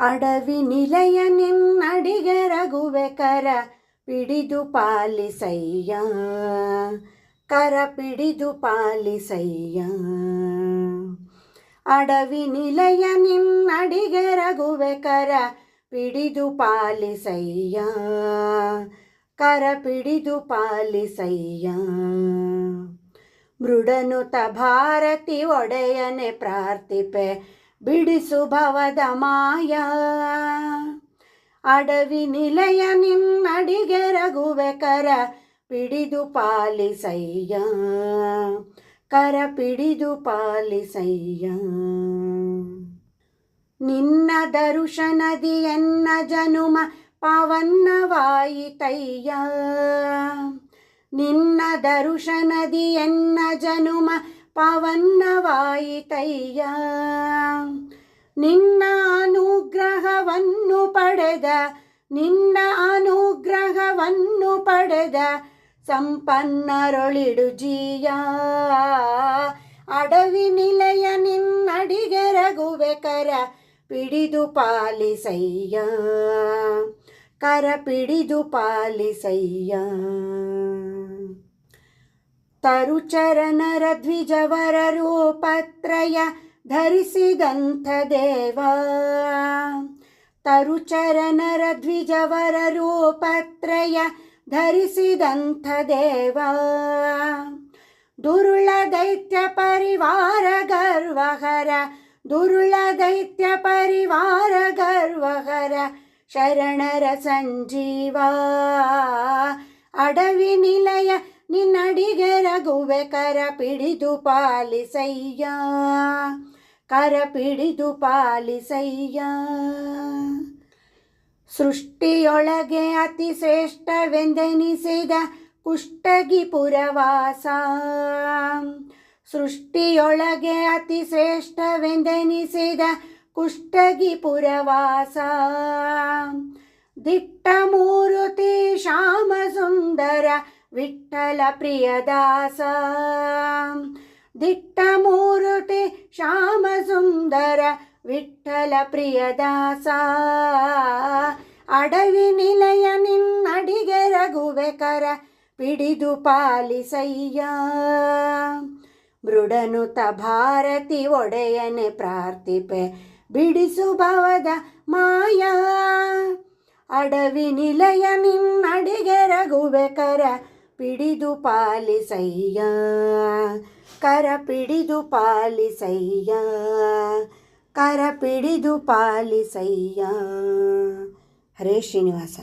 ಅಡವಿ ನಿಲಯ ನಿನ್ನಡಿಗೆ ರಘುವೆ ಕರ ಪಿಡಿದು ಪಾಲಿಸಯ್ಯ. ಕರ ಪಿಡಿದು ಪಾಲಿಸಯ್ಯ. ಅಡವಿ ನಿಲಯ ನಿನ್ನಡಿಗೆ ರಘುವೆ ಕರ ಪಿಡಿದು ಪಾಲಿಸಯ್ಯ. ಕರ ಪಿಡಿದು ಪಾಲಿಸಯ್ಯ. ಮೃಡನುತ ಭಾರತಿ ಒಡೆಯನೆ ಪ್ರಾರ್ಥಿಪೆ. ಬಿಡಿಸು ಭವದ ಮಾಯ. ಅಡವಿ ನಿಲಯ ನಿನ್ನಡಿಗೆ ರಘುವೆ ಕರ ಪಿಡಿದು ಪಾಲಿಸಯ್ಯ. ಕರ ಪಿಡಿದು ಪಾಲಿಸಯ್ಯ. ನಿನ್ನ ದರುಶನದಿ ಎನ್ನ ಜನುಮ ಪಾವನ್ನವಾಯಿತಯ್ಯ ನಿನ್ನ ದರುಶನದಿ ಎನ್ನ ಜನುಮ ಪಾವನ್ನವಾಯಿತಯ್ಯ. ನಿನ್ನ ಅನುಗ್ರಹವನ್ನು ಪಡೆದ, ನಿನ್ನ ಅನುಗ್ರಹವನ್ನು ಪಡೆದ ಸಂಪನ್ನರೊಳಿಡು ಜೀಯ. ಅಡವಿ ನಿಲಯ ನಿನ್ನಡಿಗೆರಗುವೆ ಕರ ಪಿಡಿದು ಪಾಲಿಸಯ್ಯ. ಕರ ಪಿಡಿದು ಪಾಲಿಸಯ್ಯ. ತರುಚರನರ ದ್ವಿಜವರ ರೂಪತ್ರಯ ಧರಿಸಿದಂಥ ದೇವ ತರುಚರನರ ದ್ವಿಜವರ ರೂಪತ್ರಯ ಧರಿಸಿದಂಥ ದೇವ ದುರುಳ ದೈತ್ಯ ಪರಿವಾರ ಗರ್ವಹರ, ದುರುಳ ದೈತ್ಯ ಪರಿವಾರ ಗರ್ವಹರ, ಶರಣರ ಸಂಜೀವ. ಅಡವಿ ನಿಲಯ ನಿನ್ನಡಿಗೆ ರಘುವೆ ಕರ ಪಿಡಿದು ಪಾಲಿಸಯ್ಯ. ಕರ ಪಿಡಿದು ಪಾಲಿಸಯ್ಯ. ಸೃಷ್ಟಿಯೊಳಗೆ ಅತಿ ಶ್ರೇಷ್ಠವೆಂದೆನಿಸಿದ ಕುಷ್ಟಗಿ ಪುರವಾಸ. ಸೃಷ್ಟಿಯೊಳಗೆ ಅತಿ ಶ್ರೇಷ್ಠವೆಂದೆನಿಸಿದ ಕುಷ್ಟಗಿ ಪುರವಾಸ. ದಿಟ್ಟ ಮೂರುತಿ ಶ್ಯಾಮ ಸುಂದರ ವಿಠಲ ಪ್ರಿಯದಾಸ. ದಿಟ್ಟ ಮೂರುಟಿ ಶ್ಯಾಮ ಸುಂದರ ವಿಠಲ ಪ್ರಿಯದಾಸ. ಅಡವಿ ನಿಲಯ ನಿನ್ನಡಿಗೆ ರಘುವೆ ಕರ ಪಿಡಿದು ಪಾಲಿಸಯ್ಯ. ಮೃಡನುತ ಭಾರತಿ ಒಡೆಯನೆ ಪ್ರಾರ್ಥಿಪೆ ಬಿಡಿಸು ಭವದ ಮಾಯಾ. ಅಡವಿ ನಿಲಯ ನಿನ್ನಡಿಗೆ ರಘುವೆ ಕರ ಪಿಡಿದು ಪಾಲಿಸಯ್ಯ. ಕರ ಪಿಡಿದು ಪಾಲಿಸಯ್ಯ. ಕರ ಪಿಡಿದು ಪಾಲಿಸಯ್ಯ. ಹರೇ ಶ್ರೀನಿವಾಸ.